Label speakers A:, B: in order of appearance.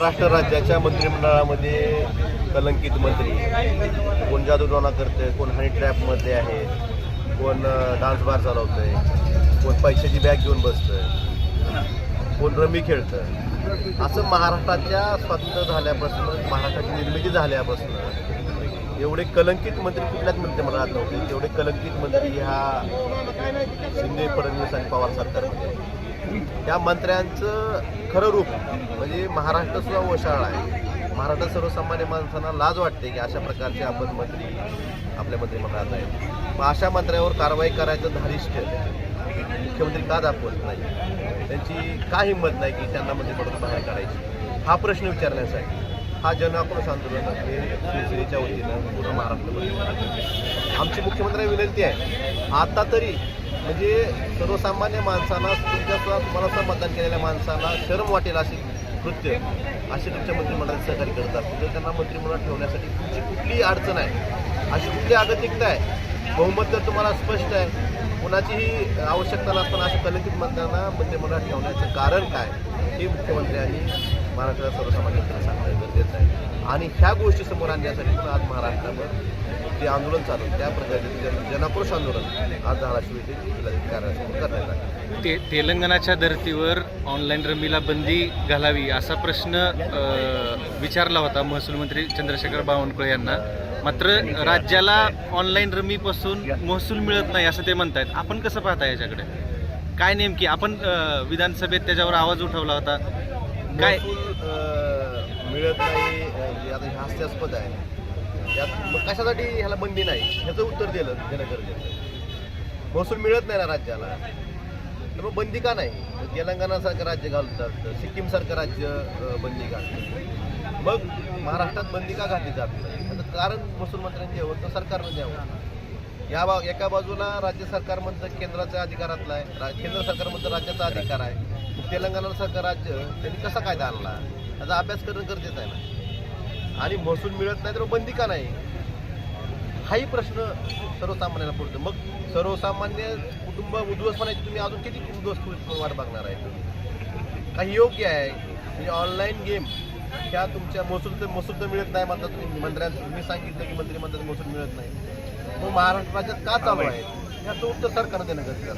A: महाराष्ट्र राज्याच्या मंत्रिमंडळामध्ये कलंकित मंत्री. कोण जादूटोना करतंय कोण हनी ट्रॅपमध्ये आहे कोण डान्स बार चालवतंय कोण पैशाची बॅग घेऊन बसतंय कोण रमी खेळतं असं महाराष्ट्राच्या स्वातंत्र्य झाल्यापासून महाराष्ट्राची निर्मिती झाल्यापासून एवढे कलंकित मंत्री कुठल्याच म्हणत नव्हते. एवढे कलंकित मंत्री ह्या शिंदे फडणवीस आणि पवार सरकारमध्ये. त्या मंत्र्यांचं खरं रूप म्हणजे महाराष्ट्र सुद्धा वशाळ आहे. महाराष्ट्र सर्वसामान्य माणसांना लाज वाटते की अशा प्रकारचे आपण मंत्री आपल्या मंत्रिमंडळात आहेत मग अशा मंत्र्यावर कारवाई करायचं धारिष्ट मुख्यमंत्री का दाखवत नाही? त्यांची का हिंमत नाही की त्यांना मंत्रिमंडळातून बाहेर काढायची? हा प्रश्न विचारण्यासाठी. हा जनाक्रोश आंदोलन हे शिवसेनेच्या वतीनं पूर्ण महाराष्ट्रामध्ये आमची मुख्यमंत्री विनंती आहे आता तरी म्हणजे सर्वसामान्य माणसांना तुमच्या सुद्धा तुम्हाला सुद्धा मतदान केलेल्या माणसाला शरम वाटेल अशी कृत्य असे तुमच्या मंत्रिमंडळात सहकार्य करत जर तर त्यांना मंत्रिमंडळात ठेवण्यासाठी तुमची कुठलीही अडचण आहे अशी कुठली अगतिकता आहे बहुमत जर तुम्हाला स्पष्ट आहे कुणाचीही आवश्यकता नसताना अशा कलंकित मंत्र्यांना मंत्रिमंडळात ठेवण्याचं कारण काय हे मुख्यमंत्र्यांनी महाराष्ट्राला सर्वसामान्य सांगणं गरजेचं आहे. आणि ह्या गोष्टी समोर आणण्यासाठी पण आज महाराष्ट्रावर जे आंदोलन चालू त्या प्रकारचे जन जनाक्रोश आंदोलन आज धाराशिव येथे करण्यात आले.
B: ते तेलंगणाच्या धर्तीवर ऑनलाईन रमीला बंदी घालावी असा प्रश्न विचारला होता महसूल मंत्री चंद्रशेखर बावनकुळे यांना. मात्र राज्याला ऑनलाईन रमीपासून महसूल मिळत नाही असं ते म्हणतायत. आपण कसं पाहता याच्याकडे? काय नेमकी? आपण विधानसभेत त्याच्यावर आवाज उठवला होता. काय?
A: मिळत नाही जे आता हे हास्यास्पद आहे. यात मग कशासाठी ह्याला बंदी नाही? ह्याचं उत्तर दिलं देणं गरजेचं महसूल मिळत नाही ना राज्याला. तर मग बंदी का नाही? तेलंगणासारखं राज्य घालतात सिक्कीमसारखं राज्य बंदी घालतं मग महाराष्ट्रात बंदी का घातली जात नाही? कारण महसूल मंत्र्यांनी द्यावं तर सरकारनं द्यावं. या बा एका बाजूला राज्य सरकार म्हणतं केंद्राच्या अधिकारातला आहे केंद्र सरकार म्हणतं राज्याचा अधिकार आहे. तेलंगणा सरकार राज्य त्यांनी कसा कायदा आणला? त्याचा अभ्यास करणं गरजेचं आहे ना. आणि महसूल मिळत नाही तर बंदी का नाही? हाही प्रश्न सर्वसामान्याला पडतो. मग सर्वसामान्य कुटुंब उद्ध्वस्तपणाची तुम्ही अजून किती उद्ध्वस्त वाट बघणार आहे? काही योग्य आहे. म्हणजे ऑनलाईन गेम ह्या तुमच्या महसूल तर महसूल तर मिळत नाही म्हणतात तुम्ही. मंत्र्यांचं तुम्ही सांगितलं की मंत्री म्हणतात महसूल मिळत नाही. मग महाराष्ट्र राज्यात का चालू आहे? याचं उत्तर सरकारनं देणं गरजेचं